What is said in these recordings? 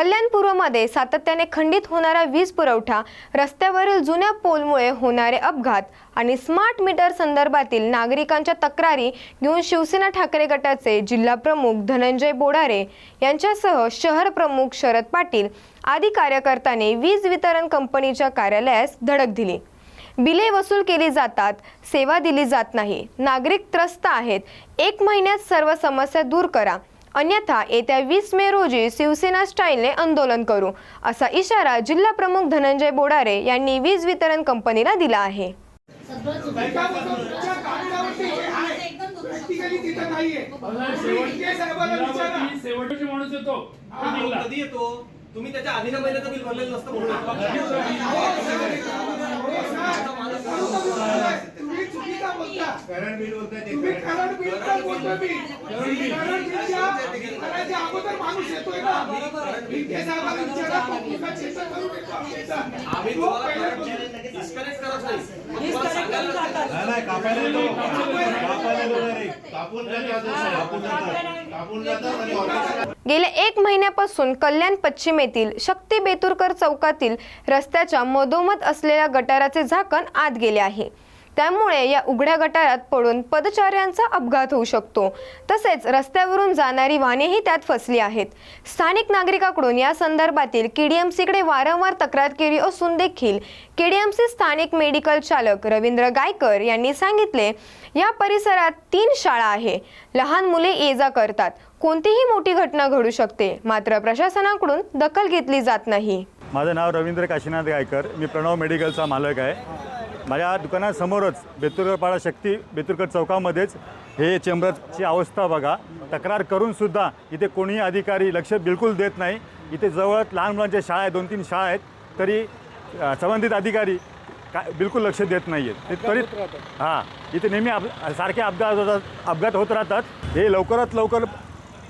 कल्याणपूर्वमध्ये सातत्याने खंडित होणारा वीज पुरवठा रस्त्यावरील जुन्या पोलमुळे होणारे अपघात आणि स्मार्ट मीटर संदर्भातील नागरिकांच्या तक्रारी घेऊन शिवसेना ठाकरे गटाचे जिल्हा प्रमुख धनंजय बोडारे यांच्यासह शहर प्रमुख शरद पाटील आदी कार्यकर्त्यांनी वीज वितरण कंपनीच्या कार्यालयास धडक दिली. बिले वसूल केली जातात सेवा दिली जात नाही. नागरिक त्रस्त आहेत. एक महिन्यात सर्व समस्या दूर करा. अन्यथा येत्या वीस मे रोजी शिवसेना स्टाईलने आंदोलन करू असा इशारा जिल्हा प्रमुख धनंजय बोडारे यांनी वीज वितरण कंपनीला दिला आहे. हे माणूस येतो? हा, तुम्ही त्याच्या आधीना महिन्याचं बिल भरलेलं नसतं म्हणून तुम्ही चुकीचा बोलता. तुम्ही करंट बिलचा बोलतो मी करंट बिलच्या करायच्या अगोदर माणूस येतोय ना. विखे साहेबांना विचारा तो तुमचा चेष्टा करू नका आमच्या. आम्ही तो तुम्हाला पहिला बोलतो. डिस्कनेक्ट करत नाही मग तुम्हाला सांगायला लागतं. नाही कापायला येतो. कापायला येतो direct. कापून जातात कापून जातात कापून जातात आणि ऑफिसला गेल्या एक महिन्यापासून कल्याण पश्चिम येथील शक्ती बेतुरकर चौकातील रस्त्याच्या मधोमध असलेल्या गटाराचे झाकण आत गेले आहे. त्यामुळे या उघड्या गटारात पडून पदचाऱ्यांचा अपघात होऊ शकतो. तसेच रस्त्यावरून जाणारी वाहनेही त्यात फसली आहेत. स्थानिक नागरिकाकडून या संदर्भातील केडीएमसीकडे वारंवार तक्रार केली असून देखील केडीएमसी स्थानिक मेडिकल चालक रवींद्र गायकर यांनी सांगितले या परिसरात तीन शाळा आहे. लहान मुले ये जा करतात. कोणतीही मोठी घटना घडू शकते. मात्र प्रशासनाकडून दखल घेतली जात नाही. माझं नाव रवींद्र काशीनाथ गायकर. मी प्रणव मेडिकलचा मालक आहे. माझ्या दुकानासमोरच बेतुरपाडा शक्ती बेतुरकर चौकामध्येच हे चेंबरची अवस्था बघा. तक्रार करूनसुद्धा इथे कोणीही अधिकारी लक्ष बिलकुल देत नाही. इथे जवळ लहान मुलांच्या शाळा आहेत दोन तीन शाळा आहेत. तरी संबंधित अधिकारी काय बिलकुल लक्ष देत नाही आहेत ते तरी हां इथे नेहमी अप सारखे अपघात होतात अपघात होत राहतात. हे लवकरात लवकर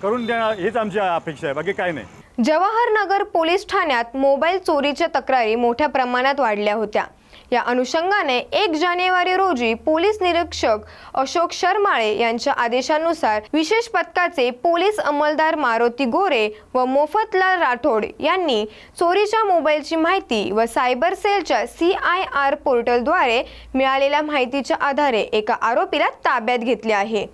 करून देणं हेच आमची अपेक्षा आहे. बाकी काय नाही. जवाहरनगर पोलीस ठाण्यात मोबाईल चोरीच्या तक्रारी मोठ्या प्रमाणात वाढल्या होत्या. या अनुषंगाने एक जानेवारी रोजी पोलीस निरीक्षक अशोक शर्माळे यांच्या आदेशानुसार विशेष पथकाचे पोलीस अंमलदार मारुती गोरे व मोफतलाल राठोड यांनी चोरीच्या मोबाईलची माहिती व सायबर सेलच्या सी आय आर पोर्टलद्वारे मिळालेल्या माहितीच्या आधारे एका आरोपीला ताब्यात घेतले आहे.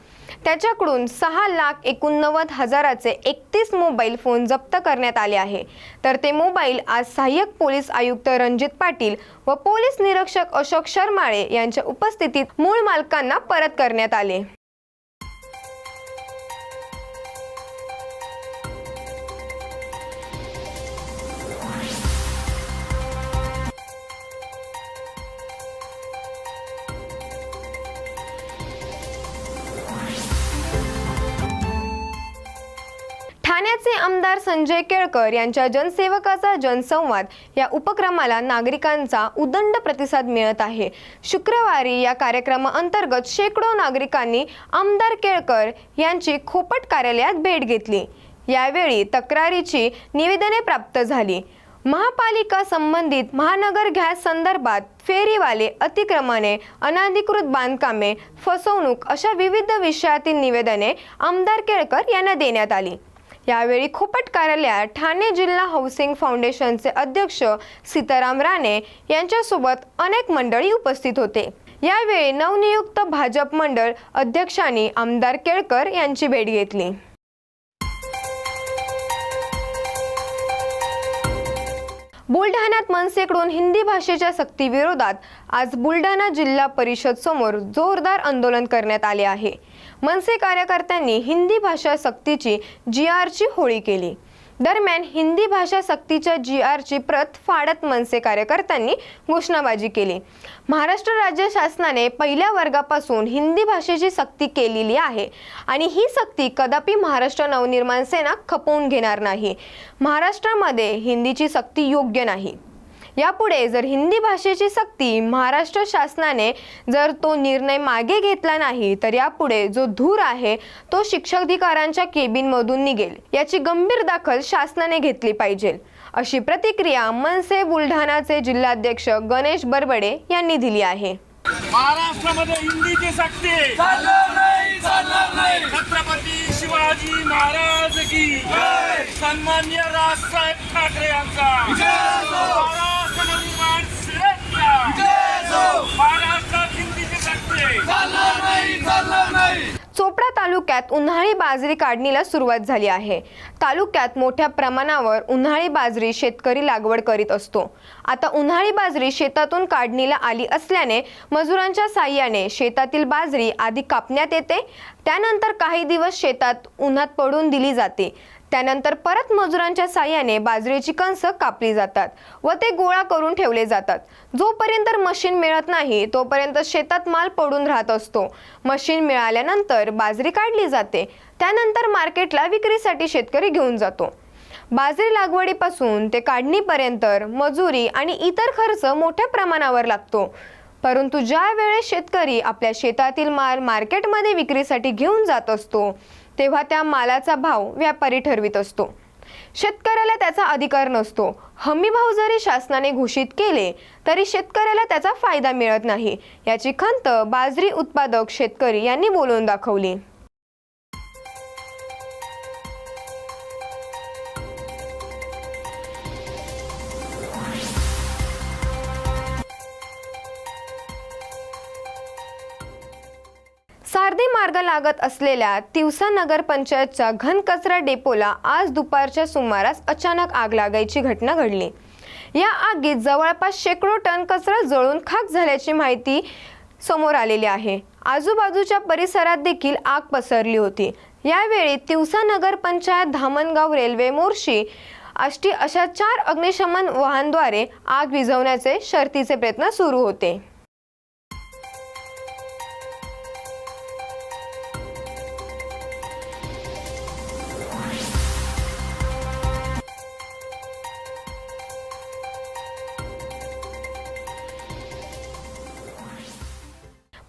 त्याच्याकडून सहा लाख एकोणनव्वद हजाराचे एकतीस मोबाईल फोन जप्त करण्यात आले आहे. तर ते मोबाईल आज सहाय्यक पोलीस आयुक्त रणजित पाटील व पोलीस निरीक्षक अशोक शर्माळे यांच्या उपस्थितीत मूळ मालकांना परत करण्यात आले. ठाण्याचे आमदार संजय केळकर यांच्या जनसेवकाचा जनसंवाद या उपक्रमाला नागरिकांचा उदंड प्रतिसाद मिळत आहे. शुक्रवारी या कार्यक्रमाअंतर्गत शेकडो नागरिकांनी आमदार केळकर यांची खोपट कार्यालयात भेट घेतली. यावेळी तक्रारीची निवेदने प्राप्त झाली. महापालिका संबंधित महानगर गॅस संदर्भात फेरीवाले अतिक्रमणे अनाधिकृत बांधकामे फसवणूक अशा विविध विषयातील निवेदने आमदार केळकर यांना देण्यात आली. यावेळी खोपट कार्यालयात ठाणे जिल्हा हाऊसिंग फाउंडेशनचे अध्यक्ष सीताराम राणे यांच्यासोबत अनेक मंडळी उपस्थित होते. यावेळी नवनियुक्त भाजप मंडळ अध्यक्षांनी आमदार केळकर यांची भेट घेतली. बुलढाण्यात मनसेकडून हिंदी भाषेच्या सक्तीविरोधात आज बुलढाणा जिल्हा परिषद समोर जोरदार आंदोलन करण्यात आले आहे. मनसे कार्यकर्त्यांनी हिंदी भाषा सक्तीची जी आरची होळी केली. दरम्यान हिंदी भाषा सक्तीच्या जी आरची प्रत फाडत मनसे कार्यकर्त्यांनी घोषणाबाजी केली. महाराष्ट्र राज्य शासनाने पहिल्या वर्गापासून हिंदी भाषेची सक्ती केलेली आहे आणि ही सक्ती कदापि महाराष्ट्र नवनिर्माण सेना खपवून घेणार नाही. महाराष्ट्रामध्ये हिंदीची सक्ती योग्य नाही. यापुढे जर हिंदी भाषेची सक्ती महाराष्ट्र शासनाने जर तो निर्णय मागे घेतला नाही तर यापुढे जो धूर आहे तो शिक्षाधिकाऱ्यांच्या केबिनमधून निघेल. याची गंभीर दखल शासनाने घेतली पाहिजे. अशी प्रतिक्रिया मनसे बुलढाणाचे जिल्हाध्यक्ष गणेश बरबडे यांनी दिली आहे. महाराष्ट्रामध्ये हिंदीची सक्ती. छत्रपती शिवाजी महाराज की सन्मान्य राजसाहेब ठाकरे यांचा. चोपडा तालुक्यात उन्हाळी बाजरी काढणीला सुरुवात झाली आहे. तालुक्यात मोठ्या प्रमाणावर उन्हाळी बाजरी शेतकरी लागवड करीत असतो. आता उन्हाळी बाजरी शेतातून काढणीला आली असल्याने मजुरांच्या साह्याने शेतातील बाजरी आधी कापण्यात येते. त्यानंतर काही दिवस शेतात उन्हात पडून दिली जाते. त्यानंतर परत मजुरांच्या साह्याने बाजरीची कणसं कापली जातात व ते गोळा करून ठेवले जातात. जोपर्यंत मशीन मिळत नाही तोपर्यंत शेतात माल पडून राहत असतो. मशीन मिळाल्यानंतर बाजरी काढली जाते. त्यानंतर मार्केटला विक्रीसाठी शेतकरी घेऊन जातो. बाजरी लागवडीपासून ते काढणीपर्यंत मजुरी आणि इतर खर्च मोठ्या प्रमाणावर लागतो. परंतु ज्या वेळेस शेतकरी आपल्या शेतातील माल मार्केटमध्ये विक्रीसाठी घेऊन जात असतो तेव्हा त्या मालाचा भाव व्यापारी ठरवित असतो. शेतकऱ्याला त्याचा अधिकार नसतो. हमी भाव जरी शासनाने घोषित केले तरी शेतकऱ्याला त्याचा फायदा मिळत नाही. याची खंत बाजरी उत्पादक शेतकरी यांनी बोलून दाखवली. मार्ग लागत असलेल्या तिवसा नगर पंचायतच्या घनकचरा डेपोला आज दुपारच्या सुमारास अचानक आग लागायची घटना घडली. या आगीत जवळपास शेकडो टन कचरा जळून खाक झाल्याची माहिती समोर आलेली आहे. आजूबाजूच्या परिसरात देखील आग पसरली होती. यावेळी तिवसा नगर पंचायत धामणगाव रेल्वे मोर्शी आष्टी अशा चार अग्निशमन वाहनद्वारे आग विझवण्याचे शर्तीचे प्रयत्न सुरू होते.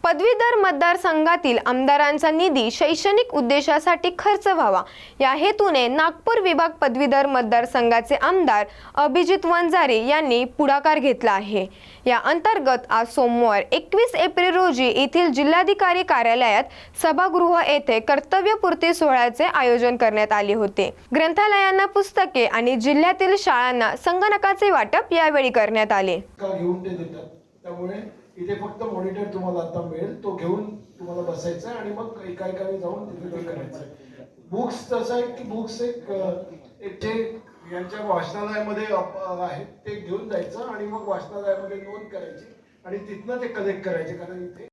पदवीधर मतदारसंघातील आमदारांचा निधी शैक्षणिक उद्देशासाठी खर्च व्हावा. या हेतूने नागपूर विभाग पदवीधर मतदारसंघाचे आमदार अभिजित वंजारे यांनी पुढाकार घेतला आहे. या अंतर्गत आज सोमवार एकवीस एप्रिल रोजी येथील जिल्हाधिकारी कार्यालयात सभागृह येथे कर्तव्यपूर्ती सोहळ्याचे आयोजन करण्यात आले होते. ग्रंथालयांना पुस्तके आणि जिल्ह्यातील शाळांना संगणकाचे वाटप यावेळी करण्यात आले. त्यामुळे इथे फक्त मॉनिटर तुम्हाला आता मिळेल. तो घेऊन तुम्हाला बसायचं आणि मग एका एकाने जाऊन तिथे ते करायचं. बुक्स तसं आहे की बुक्स एक एक जे यांच्या वाचनालयामध्ये आहेत ते घेऊन जायचं आणि मग वाचनालयामध्ये नोंद करायची आणि तिथनं ते कलेक्ट करायचे. कारण इथे